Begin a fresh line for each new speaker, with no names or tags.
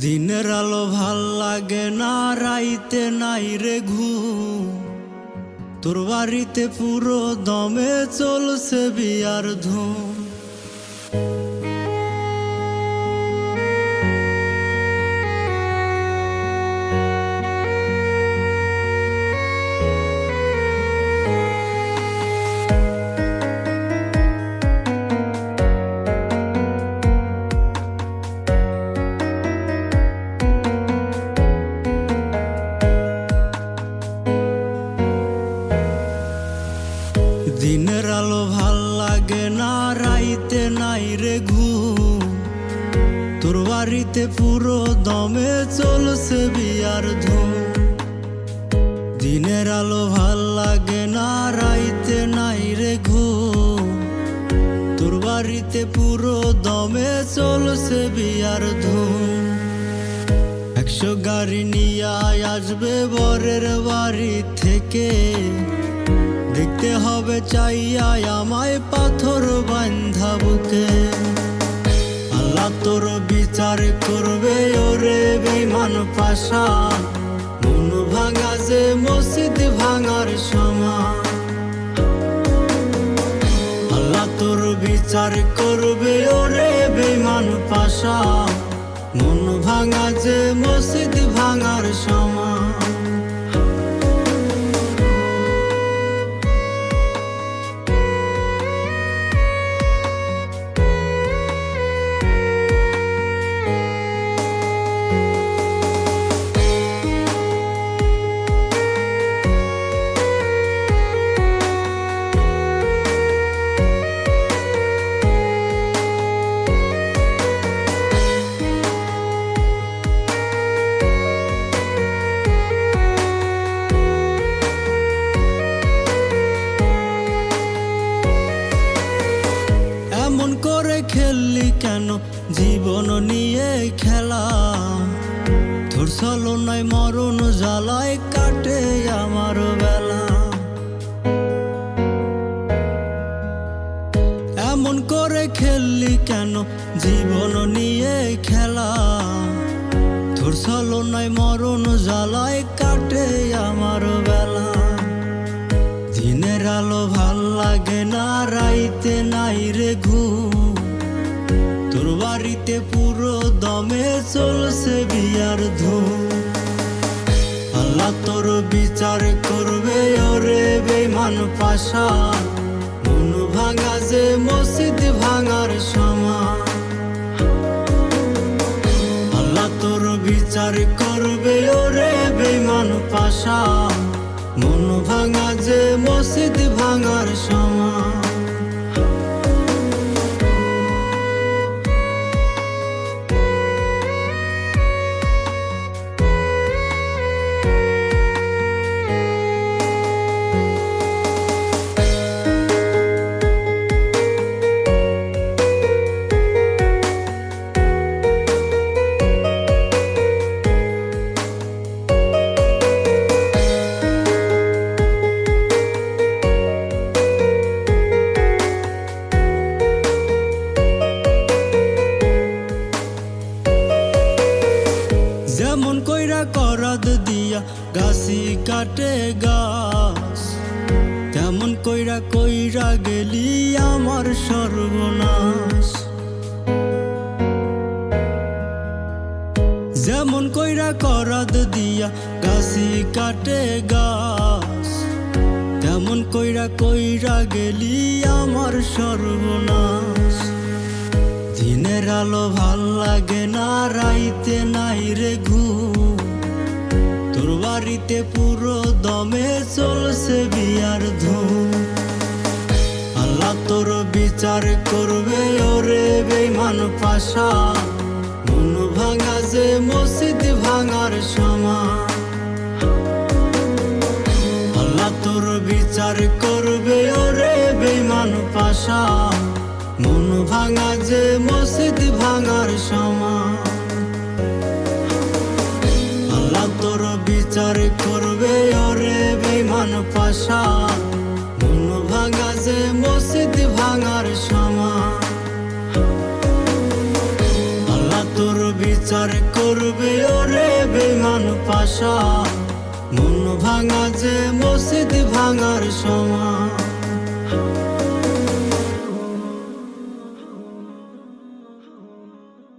দিনের আলো ভালো লাগে না, রাইতে নাই রে ঘুম। তোর বাড়িতে পুরো দমে চলছে বিয়ার ধুম। বাড়িতে পুরো দমে চলছে বিয়ার ধুম দিনের আলো ভালো লাগে না, রাইতে নাই রে ঘুম তোর বাড়িতে পুরো দমে চলছে বিয়ার ধুম একশো গাড়ি নিয়ে আসবে বরের বাড়ি থেকে। দেখতে হবে চাইয়া আমায় পাথর বান্ধা বুকে। বিচার করবে ওরে বেমান পাশা। মন ভাঙা যে মসজিদ ভাঙার সমান। আল্লাহ তোর বিচার করবে ওরে বেমান পাশা। মন ভাঙা যে মসজিদ ভাঙার সমান। কেন জীবন নিয়ে খেলা? তোর নাই মরণ জ্বালায় কাটে আমার বেলা। এমন করে খেললি কেন জীবন নিয়ে খেলা? তোর নাই মরণ জ্বালায় কাটে আমার বেলা। দিনের আলো ভালো লাগে না, রাইতে নাই রে ঘুম। দমে চলছে বিয়ার ধুম। আল্লাহ তোর বিচার করবে ওরে বেমান পাশা। মন ভাঙা যে মসজিদ ভাঙার সমান। আল্লাহ তোর বিচার করবে ওরে বেমান পাশা। মন ভাঙা যে মসজিদ ভাঙার সমান। যেমন কইরা করাদ দিয়া গাছি কাটে গাছ, তেমন কইরা কইরা গেলি আমার সর্বনাশ। যেমন কইরা করাদ দিয়া গাছি কাটে গাছ, তেমন কইরা কইরা গেলি আমার সর্বনাশ। দিনের আলো ভালো লাগে না, রাইতে নাই রে ঘুম। তোর বাড়িতে পুরো দমে চলছে বিয়ার ধুম। আল্লাহ তোর বিচার করবে, ওরে বেমান পাশা। মন ভাঙা যে মসজিদ ভাঙার সমান। আল্লাহ তোর বিচার করবে, ওরে বেমান পাশা। মন ভাঙা যে মসজিদ ভাঙার সমান। আল্লাহ তোর বিচার করবে ওরে বেমান পাশা। মন ভাঙা যে মসজিদ ভাঙার সমান। আল্লাহ তোর বিচার করবে ওরে বেমান পাশা। মন ভাঙা যে মসজিদ ভাঙার